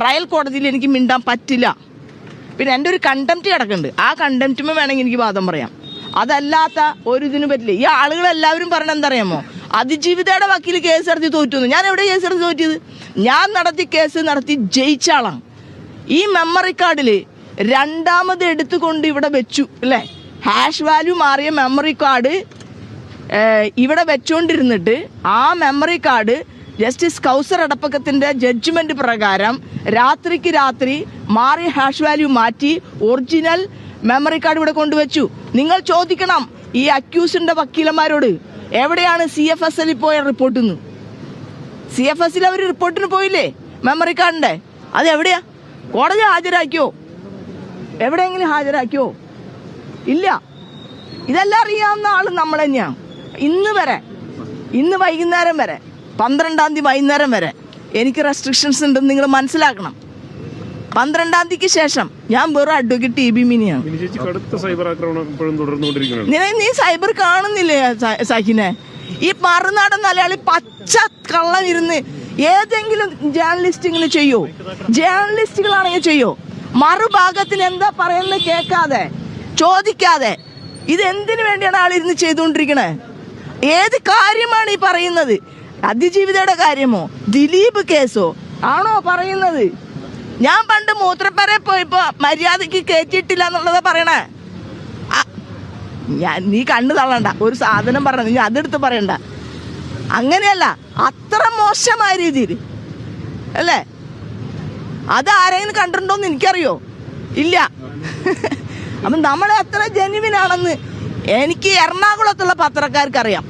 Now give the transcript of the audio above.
Trial കോടതിയിൽ എനിക്ക് മിണ്ടാൻ പറ്റില്ല. പിന്നെ എന്റെ ഒരു കണ്ടംപ്റ്റ് കിടക്കുന്നുണ്ട്. ആ കണ്ടംപ്റ്റുമ്പോൾ വേണമെങ്കിൽ എനിക്ക് വാദം പറയാം. അതല്ലാത്ത ഒരു ഇതിനും പറ്റില്ല. ഈ ആളുകളെല്ലാവരും പറഞ്ഞ എന്തറിയാമോ അതിജീവിതയുടെ വക്കീൽ കേസ് നടത്തി തോറ്റുന്നു ഞാൻ എവിടെ കേസ് നടത്തി തോറ്റിയത്? ഞാൻ നടത്തി കേസ് നടത്തി ജയിച്ച ആളാണ്. ഈ മെമ്മറി കാർഡിൽ രണ്ടാമത് എടുത്തുകൊണ്ട് ഇവിടെ വെച്ചു അല്ലേ? ഹാഷ് വാല്യൂ മാറിയ മെമ്മറി കാർഡ് ഇവിടെ വെച്ചുകൊണ്ടിരുന്നിട്ട് ആ മെമ്മറി കാർഡ് ജസ്റ്റിസ് കൗസർ അടപ്പക്കത്തിന്റെ ജഡ്ജ്മെന്റ് പ്രകാരം രാത്രിക്ക് രാത്രി മാറി ഹാഷ് വാല്യൂ മാറ്റി ഒറിജിനൽ മെമ്മറി കാർഡ് ഇവിടെ കൊണ്ടുവച്ചു. നിങ്ങൾ ചോദിക്കണം ഈ അക്യൂസിന്റെ വക്കീലന്മാരോട് എവിടെയാണ് സി എഫ് എസ് എല്ലിൽ പോയ റിപ്പോർട്ട് നിന്ന് സി എഫ് എസിൽ അവർ റിപ്പോർട്ടിന് പോയില്ലേ? മെമ്മറി കാർഡിന്റെ അത് എവിടെയാ? കോടതി ഹാജരാക്കിയോ? എവിടെയെങ്കിലും ഹാജരാക്കിയോ? ഇല്ല. ഇതെല്ലാം അറിയാവുന്ന ആൾ നമ്മൾ തന്നെയാണ് ഇന്ന് വരെ ഇന്ന് വൈകുന്നേരം വരെ പന്ത്രണ്ടാം തീയതി വൈകുന്നേരം വരെ. എനിക്ക് റെസ്ട്രിക്ഷൻസ് ഉണ്ടെന്ന് നിങ്ങൾ മനസ്സിലാക്കണം. പന്ത്രണ്ടാം തീയതിക്ക് ശേഷം ഞാൻ വെറും അഡ്വക്കേറ്റ് ടി ബി മിനിയാണ്. നീ സൈബർ കാണുന്നില്ലേ സഹിനെ? ഈ മറുനാടൻ മലയാളി പച്ച കള്ളം ഇരുന്ന് ഏതെങ്കിലും ജേർണലിസ്റ്റ് ഇങ്ങനെ ചെയ്യോ? ജേർണലിസ്റ്റുകളാണെങ്കിൽ ചെയ്യോ? മറുഭാഗത്തിന് എന്താ പറയുന്നത് കേൾക്കാതെ ചോദിക്കാതെ. ഇത് എന്തിനു വേണ്ടിയാണ് ആളിരുന്ന് ചെയ്തുകൊണ്ടിരിക്കണേ? ഏത് കാര്യമാണ് ഈ പറയുന്നത്? അതിജീവിതയുടെ കാര്യമോ? ദിലീപ് കേസോ? ആണോ പറയുന്നത്? ഞാൻ പണ്ട് മൂത്രപ്പരെ പോയപ്പോ മര്യാദയ്ക്ക് കയറ്റിയിട്ടില്ല എന്നുള്ളതാ പറയണേ. ഞാൻ നീ കണ്ണു തള്ളണ്ട. ഒരു സാധനം പറഞ്ഞ നീ അതെടുത്ത് പറയണ്ട. അങ്ങനെയല്ല അത്ര മോശമായ രീതിയിൽ. അല്ലേ? അത് ആരെങ്കിലും കണ്ടിട്ടുണ്ടോന്ന് എനിക്കറിയോ? ഇല്ല. അപ്പം നമ്മൾ എത്ര ജനുവിനാണെന്ന് എനിക്ക് എറണാകുളത്തുള്ള പത്രക്കാർക്ക് അറിയാം